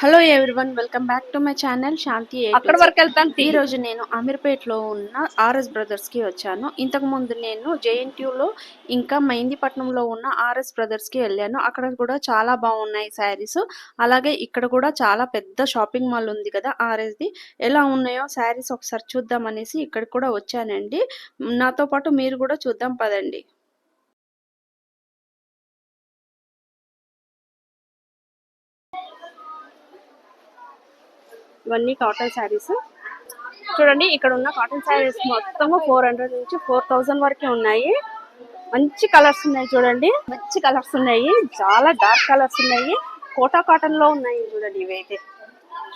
Hello everyone welcome back to my channel శాంతి అక్కడ. వరకు వెళ్తాను ఈ రోజు నేను అమీర్పేట్లో ఉన్న ఆర్ఎస్ బ్రదర్స్కి వచ్చాను. ఇంతకు ముందు నేను జేఎన్టీయూలో ఇంకా మెహందీపట్నంలో ఉన్న ఆర్ఎస్ బ్రదర్స్కి వెళ్ళాను. అక్కడ కూడా చాలా బాగున్నాయి శారీస్. అలాగే ఇక్కడ కూడా చాలా పెద్ద షాపింగ్ మాల్ ఉంది కదా ఆర్ఎస్ ది. ఎలా ఉన్నాయో శారీస్ ఒకసారి చూద్దాం అనేసి ఇక్కడ కూడా వచ్చానండి. నాతో పాటు మీరు కూడా చూద్దాం పదండి. ఇవన్నీ కాటన్ శారీస్. చూడండి ఇక్కడ ఉన్న కాటన్ శారీస్ మొత్తము ఫోర్ హండ్రెడ్ నుంచి ఫోర్ థౌజండ్ వరకే ఉన్నాయి. మంచి కలర్స్ ఉన్నాయి చూడండి. మంచి కలర్స్ ఉన్నాయి. చాలా డార్క్ కలర్స్ ఉన్నాయి. కోటా కాటన్లో ఉన్నాయి చూడండి ఇవైతే.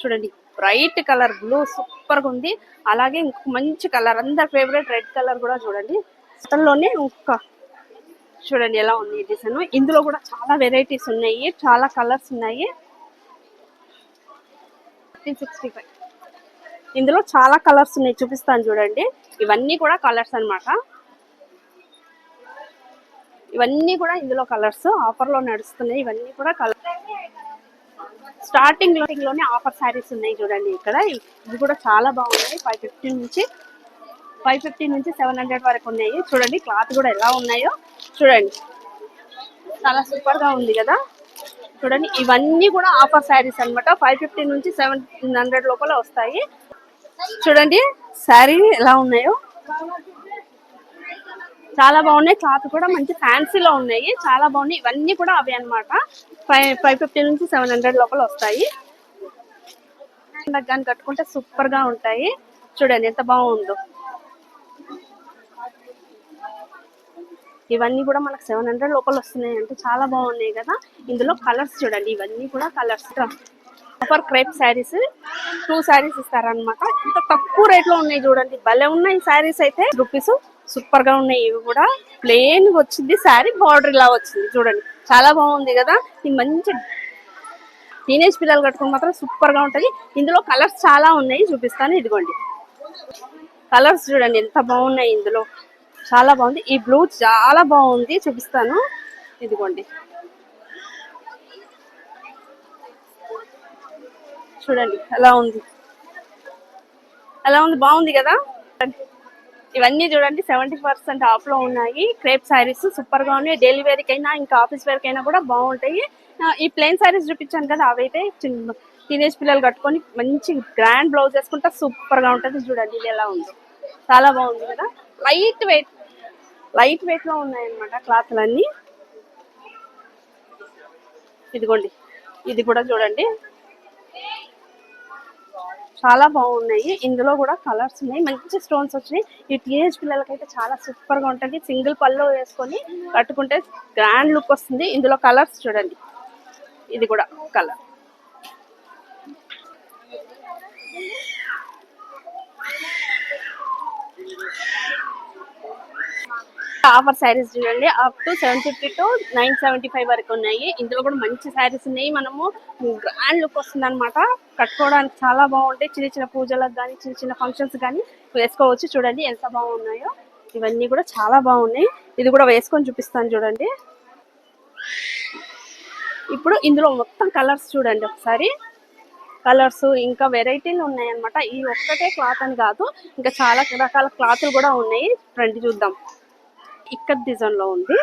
చూడండి బ్రైట్ కలర్ బ్లూ సూపర్గా ఉంది. అలాగే ఇంకొక మంచి కలర్ అందరి ఫేవరెట్ రెడ్ కలర్ కూడా చూడండి. లోనే ఇంకొక చూడండి ఎలా ఉంది డిజైన్ ఇందులో కూడా చాలా వెరైటీస్ ఉన్నాయి. చాలా కలర్స్ ఉన్నాయి. Sixty five. ఇందులో చాలా కలర్స్ ఉన్నాయి చూపిస్తాను చూడండి. ఇవన్నీ కూడా కలర్స్ అన్నమాట. ఇవన్నీ కూడా ఇందులో కలర్స్ ఆఫర్లో నడుస్తున్నాయి. ఇవన్నీ కూడా కలర్ స్టార్టింగ్లోనే ఆఫర్ శారీస్ ఉన్నాయి చూడండి ఇక్కడ. ఇవి కూడా చాలా బాగున్నాయి. ఫైవ్ ఫిఫ్టీ నుంచి ఫైవ్ ఫిఫ్టీ నుంచి సెవెన్ హండ్రెడ్ వరకు ఉన్నాయి. చూడండి క్లాత్ కూడా ఎలా ఉన్నాయో. చూడండి. చాలా సూపర్గా ఉంది కదా. చూడండి ఇవన్నీ కూడా ఆఫర్ శారీస్ అన్నమాట. ఫైవ్ ఫిఫ్టీ నుంచి సెవెన్ హండ్రెడ్ లోపల వస్తాయి. చూడండి శారీ ఎలా ఉన్నాయో. చాలా బాగున్నాయి. క్లాత్ కూడా మంచి ఫ్యాన్సీలో ఉన్నాయి. చాలా బాగున్నాయి. ఇవన్నీ కూడా అవి అన్నమాట. ఫైవ్ ఫైవ్ ఫిఫ్టీ నుంచి సెవెన్ హండ్రెడ్ లోపల వస్తాయి. కానీ కట్టుకుంటే సూపర్గా ఉంటాయి. చూడండి ఎంత బాగుందో. ఇవన్నీ కూడా మనకు సెవెన్ హండ్రెడ్ లోపల వస్తున్నాయి అంటే చాలా బాగున్నాయి కదా. ఇందులో కలర్స్ చూడండి. ఇవన్నీ కూడా colours super crepe saris two saris ఇస్తారనమాట ఇంత తక్కువ రేట్లో ఉన్నాయి చూడండి. భలే ఉన్నాయి శారీస్ అయితే. రూపీస్ సూపర్గా ఉన్నాయి. ఇవి కూడా ప్లెయిన్ వచ్చింది. శారీ బార్డర్ ఇలా వచ్చింది చూడండి. చాలా బాగుంది కదా. ఇది మంచి టీనేజ్ పిల్లలు కట్టుకుని మాత్రం సూపర్గా ఉంటుంది. ఇందులో కలర్స్ చాలా ఉన్నాయి. చూపిస్తాను. ఇదిగోండి. కలర్స్ చూడండి. ఎంత బాగున్నాయి ఇందులో. చాలా బాగుంది. ఈ బ్లూ చాలా బాగుంది. చూపిస్తాను. ఇదిగోండి. చూడండి ఎలా ఉంది? ఎలా ఉంది? బాగుంది కదా? ఇవన్నీ చూడండి సెవెంటీ పర్సెంట్ ఆఫ్లో ఉన్నాయి. క్రేప్ శారీస్ సూపర్గా ఉన్నాయి. డైలీ అయినా ఇంకా ఆఫీస్ వేర్ అయినా కూడా బాగుంటాయి. ఈ ప్లెయిన్ శారీస్ చూపించాను కదా అవైతే చిన్న టీనేజ్ పిల్లలు కట్టుకొని మంచి గ్రాండ్ బ్లౌజ్ వేసుకుంటే సూపర్గా ఉంటుంది. చూడండి ఇది ఎలా ఉందో. చాలా బాగుంది కదా? లైట్ వెయిట్ లైట్ వెయిట్లో ఉన్నాయి అనమాట క్లాత్లన్నీ. ఇదిగోండి. ఇది కూడా చూడండి. చాలా బాగున్నాయి. ఇందులో కూడా కలర్స్ ఉన్నాయి. మంచి స్టోన్స్ వచ్చినాయి. ఈ టీనేజ్ పిల్లలకైతే చాలా సూపర్గా ఉంటుంది. సింగిల్ పళ్ళు వేసుకొని కట్టుకుంటే గ్రాండ్ లుక్ వస్తుంది. ఇందులో కలర్స్ చూడండి. ఇది కూడా కలర్. ఆఫర్ శారీస్ చూడండి up to seven fifty to nine seventy five వరకు ఉన్నాయి. ఇందులో కూడా మంచి శారీస్ ఉన్నాయి. మనము గ్రాండ్ లుక్ వస్తుంది అనమాట కట్టుకోవడానికి చాలా బాగుంటాయి. చిన్న చిన్న పూజలకు కానీ చిన్న చిన్న ఫంక్షన్స్ కానీ వేసుకోవచ్చు. చూడండి ఎంత బాగున్నాయో. ఇవన్నీ కూడా చాలా బాగున్నాయి. ఇది కూడా వేసుకొని చూపిస్తాను చూడండి. ఇప్పుడు ఇందులో మొత్తం కలర్స్ చూడండి ఒకసారి. కలర్స్ ఇంకా వెరైటీలు ఉన్నాయి అన్నమాట ఈ ఒక్కటే క్లాత్ అని కాదు ఇంకా చాలా రకాల క్లాత్లు కూడా ఉన్నాయి. రండి చూద్దాం. ఇక్కడ డిజైన్లో ఉంది.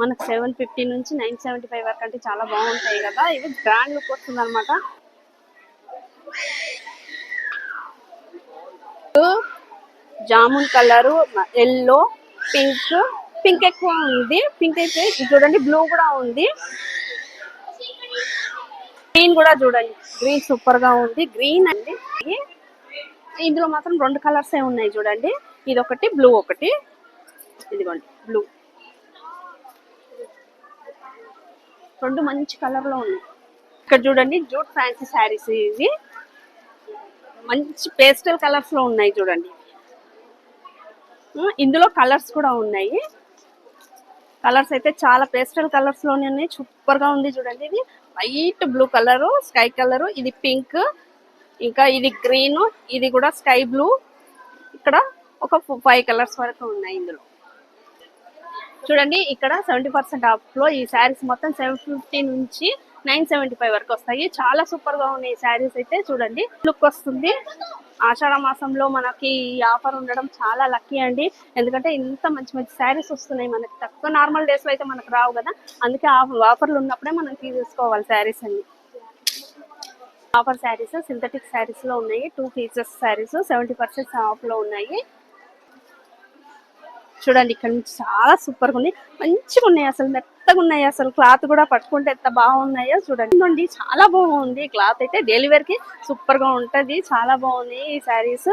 మనకు సెవెన్ ఫిఫ్టీ నుంచి నైన్ సెవెంటీ ఫైవ్ వరకు అంటే చాలా బాగుంటాయి కదా. ఇవి గ్రాండ్ లుక్ వస్తుంది అనమాట jamun colour yellow pink pink ఎక్కువ ఉంది. పింక్ అయితే చూడండి బ్లూ కూడా ఉంది. గ్రీన్ కూడా చూడండి. గ్రీన్ సూపర్గా ఉంది. గ్రీన్ అండి. ఇందులో మాత్రం రెండు కలర్స్ ఏ ఉన్నాయి చూడండి. ఇది ఒకటి బ్లూ ఒకటి. ఇదిగోండి బ్లూ. రెండు మంచి కలర్లో ఉన్నాయి. ఇక్కడ చూడండి జూట్ ఫ్యాన్సీ శారీస్ ఇవి. మంచి పేస్టల్ కలర్స్లో ఉన్నాయి చూడండి. ఇందులో కలర్స్ కూడా ఉన్నాయి. కలర్స్ అయితే చాలా పేస్టల్ కలర్స్లోనే ఉన్నాయి. సూపర్గా ఉంది చూడండి ఇది. White blue colour sky colour. ఇది పింక్. ఇంకా ఇది గ్రీన్ ఇది కూడా స్కై బ్లూ ఇక్కడ ఒక ఫైవ్ కలర్స్ వరకు ఉన్నాయి ఇందులో. చూడండి ఇక్కడ సెవెంటీ పర్సెంట్ ఆఫ్లో ఈ శారీస్ మొత్తం సెవెన్ ఫిఫ్టీ నుంచి నైన్ సెవెంటీ ఫైవ్ వరకు వస్తాయి. చాలా సూపర్గా ఉన్నాయి ఈ శారీస్ అయితే చూడండి. లుక్ వస్తుంది. ఆషాఢ మాసంలో మనకి ఈ ఆఫర్ ఉండడం చాలా లక్కీ అండి. ఎందుకంటే ఇంత మంచి మంచి శారీస్ వస్తున్నాయి. మనకి తక్కువ నార్మల్ డేస్లో అయితే మనకు రావు కదా. అందుకే ఆఫర్లు ఉన్నప్పుడే మనం తీసుకోవాలి శారీస్ అన్ని. ఆఫర్ శారీస్ సింథటిక్ శారీస్లో ఉన్నాయి. Two pieces saris seventy percent ఆఫ్లో ఉన్నాయి. చూడండి ఇక్కడ నుంచి చాలా సూపర్గా ఉన్నాయి. మంచిగా ఉన్నాయి అసలు మెత్తగా ఉన్నాయి అసలు. క్లాత్ కూడా పట్టుకుంటే ఎంత బాగున్నాయో చూడండి. చాలా బాగుంది. క్లాత్ అయితే డెలివరీ కి సూపర్గా ఉంటది. చాలా బాగుంది ఈ శారీస్.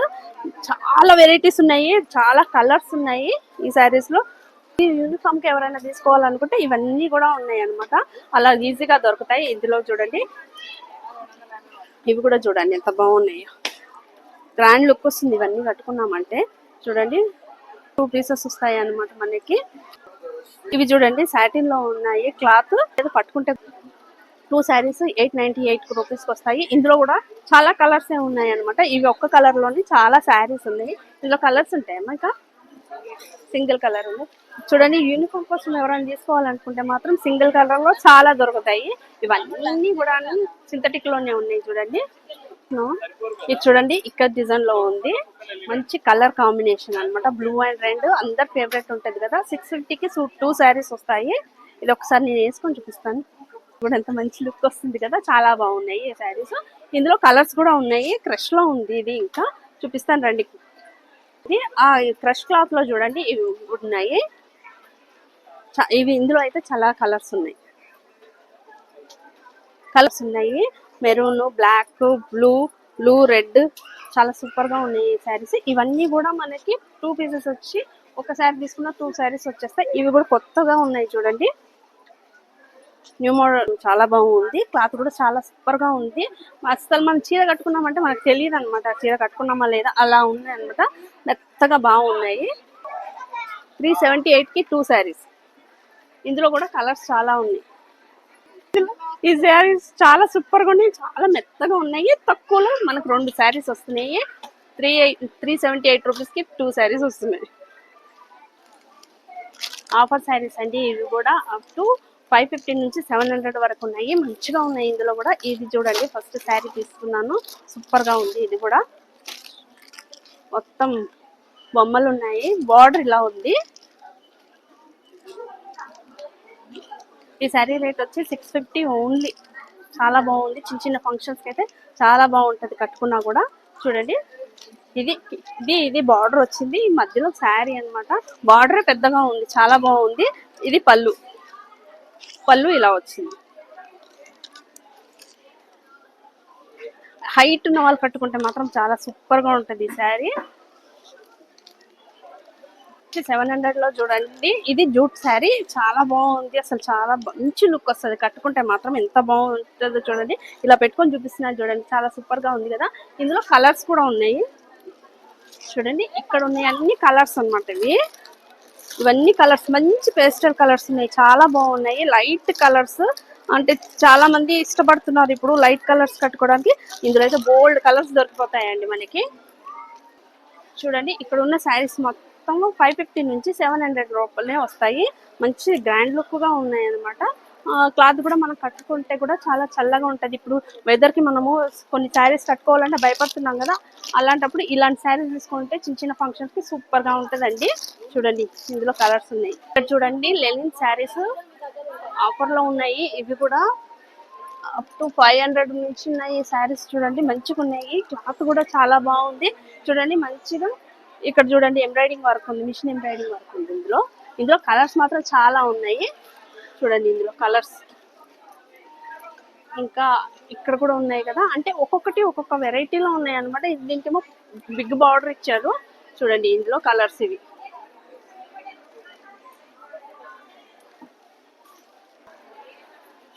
చాలా వెరైటీస్ ఉన్నాయి. చాలా కలర్స్ ఉన్నాయి ఈ శారీస్లో. ఈ యూనిఫామ్కి ఎవరైనా తీసుకోవాలనుకుంటే ఇవన్నీ కూడా ఉన్నాయి అన్నమాట. అలా ఈజీగా దొరుకుతాయి ఇందులో చూడండి. ఇవి కూడా చూడండి ఎంత బాగున్నాయో. గ్రాండ్ లుక్ వస్తుంది. ఇవన్నీ కట్టుకున్నామంటే చూడండి టూ పీసెస్ వస్తాయి అన్నమాట మనకి. ఇవి చూడండి సాటిన్లో ఉన్నాయి. క్లాత్ ఏదో పట్టుకుంటే two saris eight ninety eight rupees వస్తాయి. ఇందులో కూడా చాలా కలర్స్ ఉన్నాయి అన్నమాట ఇవి ఒక్క కలర్లోని చాలా శారీస్ ఉన్నాయి. ఇందులో కలర్స్ ఉంటాయి ఇంకా? సింగిల్ కలర్ ఉంది. చూడండి యూనిఫామ్ కోసం ఎవరైనా తీసుకోవాలనుకుంటే మాత్రం సింగిల్ కలర్లో చాలా దొరుకుతాయి. ఇవన్నీ కూడా సింథటిక్లోనే ఉన్నాయి చూడండి. ఆ, ఇది చూడండి ఇక్కడ డిజైన్లో ఉంది. మంచి కలర్ కాంబినేషన్ అన్నమాట. బ్లూ అండ్ రెడ్ అందరి ఫేవరెట్ ఉంటది కదా. సిక్స్ ఫిఫ్టీకి టూ శారీస్ వస్తాయి. ఇది ఒకసారి నేను వేసుకొని చూపిస్తాను. ఇప్పుడు ఎంత మంచి లుక్ వస్తుంది కదా. చాలా బాగున్నాయి ఈ శారీస్. ఇందులో కలర్స్ కూడా ఉన్నాయి. క్రష్లో ఉంది ఇది ఇంకా. చూపిస్తాను రండి. ఆ క్రష్ క్లాత్లో చూడండి ఇవి ఉన్నాయి. ఇవి ఇందులో అయితే చాలా కలర్స్ ఉన్నాయి. కలర్స్ ఉన్నాయి. Maroon black blue blue red చాలా సూపర్గా ఉన్నాయి ఈ శారీస్ ఇవన్నీ కూడా మనకి టూ పీసెస్ వచ్చి ఒక శారీ తీసుకున్న టూ శారీస్ వచ్చేస్తాయి. ఇవి కూడా కొత్తగా ఉన్నాయి చూడండి. న్యూ మోడల్ చాలా బాగుంది. క్లాత్ కూడా చాలా సూపర్గా ఉంది. అసలు మనం చీర కట్టుకున్నామంటే మనకు తెలియదు అనమాట చీర కట్టుకున్నామా లేదా అలా ఉంది అనమాట మెత్తగా బాగున్నాయి. త్రీ సెవెంటీ ఎయిట్కి టూ శారీస్. ఇందులో కూడా కలర్స్ చాలా ఉన్నాయి. ఈ శారీస్ చాలా సూపర్గా ఉన్నాయి. చాలా మెత్తగా ఉన్నాయి. తక్కువలో మనకు రెండు శారీస్ వస్తున్నాయి. త్రీ త్రీ సెవెంటీ ఎయిట్ రూపీస్కి టూ శారీస్ వస్తున్నాయి. ఆఫర్ శారీస్ అండి. ఇవి కూడా అప్ టు ఫైవ్ ఫిఫ్టీ నుంచి సెవెన్ హండ్రెడ్ వరకు ఉన్నాయి. మంచిగా ఉన్నాయి. ఇందులో కూడా ఇది చూడండి. ఫస్ట్ శారీ తీసుకున్నాను. సూపర్గా ఉంది ఇది కూడా. మొత్తం బొమ్మలు ఉన్నాయి. బార్డర్ ఇలా ఉంది. ఈ శారీ రేట్ వచ్చి సిక్స్ ఫిఫ్టీ ఓన్లీ. చాలా బాగుంది. చిన్న చిన్న ఫంక్షన్స్కి అయితే చాలా బాగుంటుంది కట్టుకున్నా కూడా. చూడండి. ఇది ఇది ఇది బార్డర్ వచ్చింది. ఈ మధ్యలో శారీ అన్నమాట. బార్డర్ పెద్దగా ఉంది. చాలా బాగుంది. ఇది పళ్ళు. పళ్ళు ఇలా వచ్చింది. హైట్ ఉన్న వాళ్ళు కట్టుకుంటే మాత్రం చాలా సూపర్గా ఉంటుంది ఈ శారీ. సెవెన్ హండ్రెడ్లో చూడండి. ఇది జూట్ శారీ. చాలా బాగుంది. అసలు చాలా మంచి లుక్ వస్తుంది. కట్టుకుంటే మాత్రం ఎంత బాగుంటుందో చూడండి. ఇలా పెట్టుకొని చూపిస్తున్నాను చూడండి. చాలా సూపర్గా ఉంది కదా. ఇందులో కలర్స్ కూడా ఉన్నాయి. చూడండి ఇక్కడ ఉన్నాయి అన్ని కలర్స్ అన్నమాట ఇవి. ఇవన్నీ కలర్స్ మంచి పేస్టల్ కలర్స్ ఉన్నాయి. చాలా బాగున్నాయి. Light colours. అంటే చాలా మంది ఇష్టపడుతున్నారు ఇప్పుడు లైట్ కలర్స్ కట్టుకోవడానికి. ఇందులో అయితే బోల్డ్ కలర్స్ దొరికిపోతాయండి మనకి. చూడండి ఇక్కడ ఉన్న శారీస్ మొత్తం ఫైవ్ ఫిఫ్టీ నుంచి సెవెన్ హండ్రెడ్ రూపాయలే వస్తాయి. మంచి గ్రాండ్ లుక్గా ఉన్నాయి అనమాట క్లాత్ కూడా మనం కట్టుకుంటే కూడా చాలా చల్లగా ఉంటుంది. ఇప్పుడు వెదర్కి మనము కొన్ని శారీస్ కట్టుకోవాలంటే భయపడుతున్నాం కదా. అలాంటప్పుడు ఇలాంటి శారీస్ తీసుకుంటే చిన్న చిన్న ఫంక్షన్స్కి కి ఉంటుందండి. చూడండి ఇందులో కలర్స్ ఉన్నాయి. ఇక్కడ చూడండి లెనిన్ శారీస్ ఆఫర్లో ఉన్నాయి. ఇవి కూడా అప్ టు ఫైవ్ హండ్రెడ్ నుంచి ఉన్నాయి శారీస్ చూడండి మంచిగా ఉన్నాయి. క్లాత్ కూడా చాలా బాగుంది. చూడండి మంచిగా ఇక్కడ చూడండి ఎంబ్రాయిడింగ్ వర్క్ ఉంది మిషన్ ఎంబ్రాయిడింగ్ వర్క్ ఉంది ఇందులో. ఇందులో కలర్స్ మాత్రం చాలా ఉన్నాయి. చూడండి ఇందులో కలర్స్ ఇంకా ఇక్కడ కూడా ఉన్నాయి కదా. అంటే ఒక్కొక్కటి ఒక్కొక్క వెరైటీలో ఉన్నాయి అనమాట దీనికేమో బిగ్ బార్డర్ ఇచ్చారు. చూడండి ఇందులో కలర్స్ ఇవి.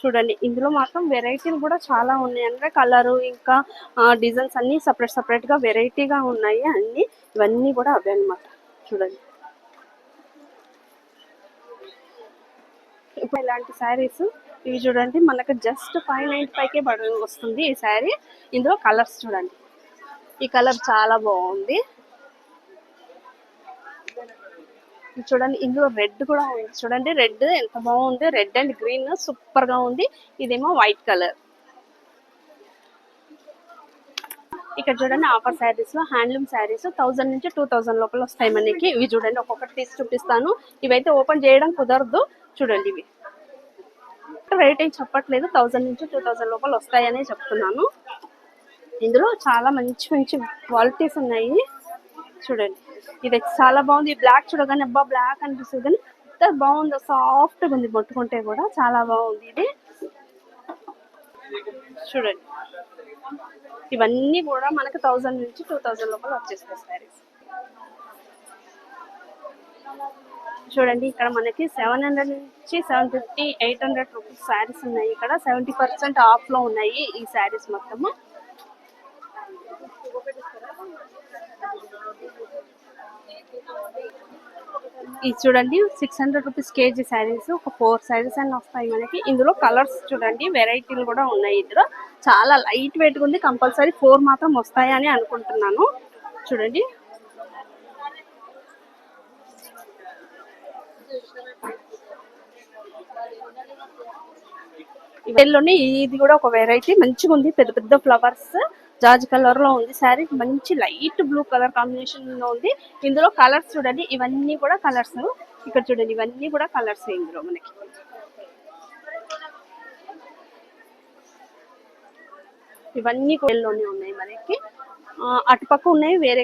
చూడండి. ఇందులో మాత్రం వెరైటీలు కూడా చాలా ఉన్నాయి. అంటే కలరు ఇంకా డిజైన్స్ అన్ని సపరేట్ సపరేట్గా వెరైటీగా ఉన్నాయి అన్ని. ఇవన్నీ కూడా అవే అన్నమాట. చూడండి. ఇప్పుడు ఇలాంటి శారీస్ ఇవి చూడండి. మనకు జస్ట్ ఫైవ్ నైన్టీ ఫైవ్ కే పడ వస్తుంది ఈ శారీ ఇందులో కలర్స్ చూడండి. ఈ కలర్ చాలా బాగుంది. చూడండి ఇందులో రెడ్ కూడా ఉంది. చూడండి రెడ్ ఎంత బాగుంది. రెడ్ అండ్ గ్రీన్ సూపర్గా ఉంది. ఇదేమో వైట్ కలర్ ఇక్కడ చూడండి ఆఫర్ శారీస్లో హ్యాండ్లూమ్ శారీస్ థౌసండ్ నుంచి టూ థౌసండ్ లోపల వస్తాయి మనకి. ఇవి చూడండి ఒక్కొక్కటి తీసి చూపిస్తాను. ఇవైతే ఓపెన్ చేయడం కుదరదు. చూడండి ఇవి. రేట్ ఏం చెప్పట్లేదు. థౌసండ్ నుంచి టూ థౌసండ్ లోపల వస్తాయనే చెప్తున్నాను. ఇందులో చాలా మంచి మంచి క్వాలిటీస్ ఉన్నాయి. చూడండి. ఇది చాలా బాగుంది. బ్లాక్ చూడగానే అబ్బా బ్లాక్ అనిపిస్తుంది కానీ ఎంత బాగుందో. సాఫ్ట్గా ఉంది. పట్టుకుంటే కూడా చాలా బాగుంది ఇది. చూడండి. ఇవన్నీ కూడా మనకు థౌసండ్ నుంచి టూ థౌసండ్ లోపల వచ్చేస్తాయి సారీస్ చూడండి ఇక్కడ మనకి సెవెన్ హండ్రెడ్ నుంచి seven fifty eight hundred rupees saris ఉన్నాయి. ఇక్కడ సెవెంటీ పర్సెంట్ ఆఫ్లో ఉన్నాయి ఈ శారీస్ మొత్తము. ఇది చూడండి six hundred rupees KG saris ఒక ఫోర్ శారీస్ అని వస్తాయి మనకి. ఇందులో కలర్స్ చూడండి వెరైటీలు కూడా ఉన్నాయి ఇందులో. చాలా లైట్ వెయిట్ ఉంది కంపల్సరీ ఫోర్ మాత్రం వస్తాయని అనుకుంటున్నాను. చూడండి. వీళ్ళలోనే ఇది కూడా ఒక వెరైటీ మంచిగా ఉంది పెద్ద పెద్ద ఫ్లవర్స్ జాజ్ కలర్లో ఉంది శారీ. మంచి లైట్ బ్లూ కలర్ కాంబినేషన్లో ఉంది. ఇందులో కలర్స్ చూడండి. ఇవన్నీ కూడా కలర్స్. ఇక్కడ చూడండి. ఇవన్నీ కూడా కలర్స్ ఇందులో మనకి? ఇవన్నీ లోనే ఉన్నాయి మనకి. అటుపక్క ఉన్నాయి. వేరే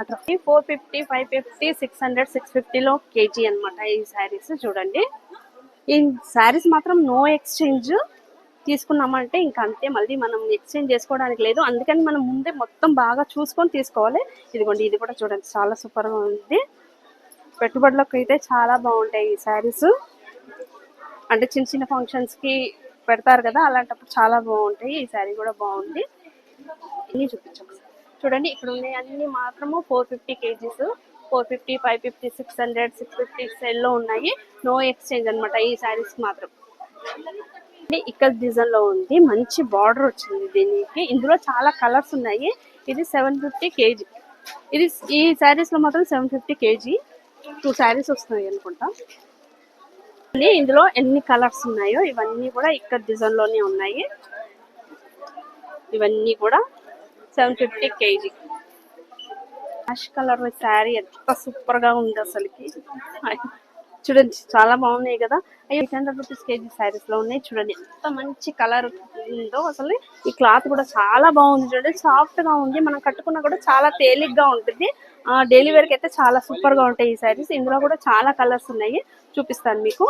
అటు four fifty five fifty six hundred six ఫిఫ్టీలో కేజీ అన్నమాట ఈ శారీస్ చూడండి. ఈ శారీస్ మాత్రం నో ఎక్స్చేంజ్. తీసుకున్నామంటే ఇంకా అంతే. మళ్ళీ మనం ఎక్స్చేంజ్ చేసుకోవడానికి లేదు. అందుకని మనం ముందే మొత్తం బాగా చూసుకొని తీసుకోవాలి. ఇదిగోండి ఇది కూడా చూడండి. చాలా సూపర్గా ఉంది. పెట్టుబడులకు అయితే చాలా బాగుంటాయి ఈ శారీస్. అంటే చిన్న చిన్న ఫంక్షన్స్కి పెడతారు కదా అలాంటప్పుడు చాలా బాగుంటాయి. ఈ శారీ కూడా బాగుంది. ఇన్ని చూపించాం చూడండి ఇక్కడ ఉన్నాయి అన్ని మాత్రము four fifty KGs. Four fifty five fifty six hundred six fifty సెల్లో ఉన్నాయి. నో ఎక్స్చేంజ్ అన్నమాట ఈ శారీస్ మాత్రం. ఇక్కడ డిజైన్లో ఉంది. మంచి బార్డర్ వచ్చింది దీనికి. ఇందులో చాలా కలర్స్ ఉన్నాయి. ఇది సెవెన్ ఫిఫ్టీ కేజీ ఇది ఈ శారీస్లో మాత్రం seven fifty KG two saris వస్తున్నాయి అనుకుంటా. ఇందులో ఎన్ని కలర్స్ ఉన్నాయో ఇవన్నీ కూడా ఇక్కడ డిజైన్లోనే ఉన్నాయి. ఇవన్నీ కూడా seven fifty KG ash colour sari ఎంత సూపర్గా ఉంది అసలుకి. చూడండి చాలా బాగున్నాయి కదా. ఎయిట్ హండ్రెడ్ రూపీస్ కేజీ శారీస్లో ఉన్నాయి చూడండి. ఎంత మంచి కలర్ ఉందో అసలు. ఈ క్లాత్ కూడా చాలా బాగుంది చూడండి. సాఫ్ట్గా ఉంది. మనం కట్టుకున్నా కూడా చాలా తేలిగ్గా ఉంటుంది. డైలీ వేర్కి అయితే చాలా సూపర్గా ఉంటాయి ఈ శారీస్ ఇందులో కూడా చాలా కలర్స్ ఉన్నాయి. చూపిస్తాను మీకు.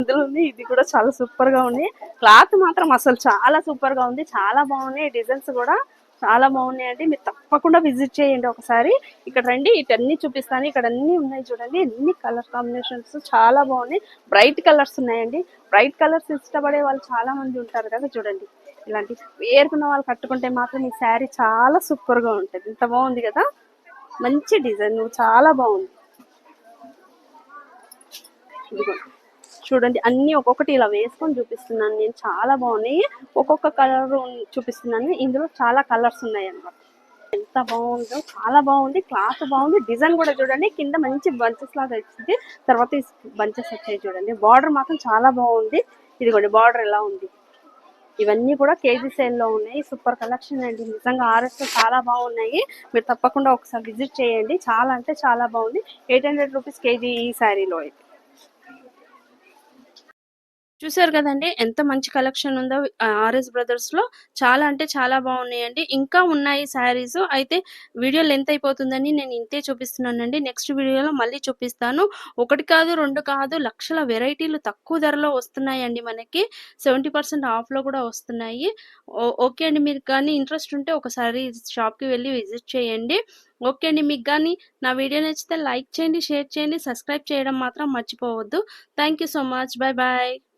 ఇందులో ఉంది. ఇది కూడా చాలా సూపర్గా ఉంది. క్లాత్ మాత్రం అసలు చాలా సూపర్గా ఉంది. చాలా బాగున్నాయి. డిజైన్స్ కూడా చాలా బాగున్నాయండి. మీరు తప్పకుండా విజిట్ చేయండి ఒకసారి. ఇక్కడ రండి ఇటన్నీ చూపిస్తాను. ఇక్కడ అన్ని ఉన్నాయి చూడండి. ఎన్ని కలర్ కాంబినేషన్స్. చాలా బాగున్నాయి. బ్రైట్ కలర్స్ ఉన్నాయండి. బ్రైట్ కలర్స్ ఇష్టపడే వాళ్ళు చాలా మంది ఉంటారు కదా చూడండి. ఇలాంటి వేరుకున్న వాళ్ళు కట్టుకుంటే మాత్రం ఈ శారీ చాలా సూపర్గా ఉంటుంది. ఇంత బాగుంది కదా? మంచి డిజైన్. చాలా బాగుంది. ఇదిగో. చూడండి అన్ని ఒక్కొక్కటి ఇలా వేసుకొని చూపిస్తున్నాను నేను. చాలా బాగున్నాయి. ఒక్కొక్క కలర్ చూపిస్తున్నాను. ఇందులో చాలా కలర్స్ ఉన్నాయి అన్నమాట ఎంత బాగుందో చాలా బాగుంది క్లాత్ బాగుంది. డిజైన్ కూడా చూడండి కింద మంచి బంచెస్ లాగా వచ్చింది తర్వాత బంచెస్ వచ్చాయి చూడండి. బార్డర్ మాత్రం చాలా బాగుంది. ఇదిగోండి బార్డర్ ఎలా ఉంది? ఇవన్నీ కూడా కేజీ సేల్ ఉన్నాయి. సూపర్ కలెక్షన్ అండి. నిజంగా ఆర్ఎస్ చాలా బాగున్నాయి. మీరు తప్పకుండా ఒకసారి విజిట్ చేయండి. చాలా అంటే చాలా బాగుంది. ఎయిట్ హండ్రెడ్ రూపీస్ కేజీ ఈ శారీలో అయితే. చూసారు కదండి ఎంత మంచి కలెక్షన్ ఉందో ఆర్ఎస్ బ్రదర్స్లో చాలా అంటే చాలా బాగున్నాయండి. ఇంకా ఉన్నాయి శారీస్. అయితే వీడియో లెంత్ అయిపోతుందని నేను ఇంతే చూపిస్తున్నానండి. నెక్స్ట్ వీడియోలో మళ్ళీ చూపిస్తాను. ఒకటి కాదు రెండు కాదు లక్షల వెరైటీలు తక్కువ ధరలో వస్తున్నాయండి మనకి. సెవెంటీ పర్సెంట్ ఆఫ్లో కూడా వస్తున్నాయి. ఓ- ఓకే అండి. మీరు కానీ ఇంట్రెస్ట్ ఉంటే ఒకసారి షాప్కి వెళ్ళి విజిట్ చేయండి. ఓకే అండి. మీకు కానీ నా వీడియో నచ్చితే లైక్ చేయండి షేర్ చేయండి సబ్స్క్రైబ్ చేయడం మాత్రం మర్చిపోవద్దు. Thank you so much. Bye bye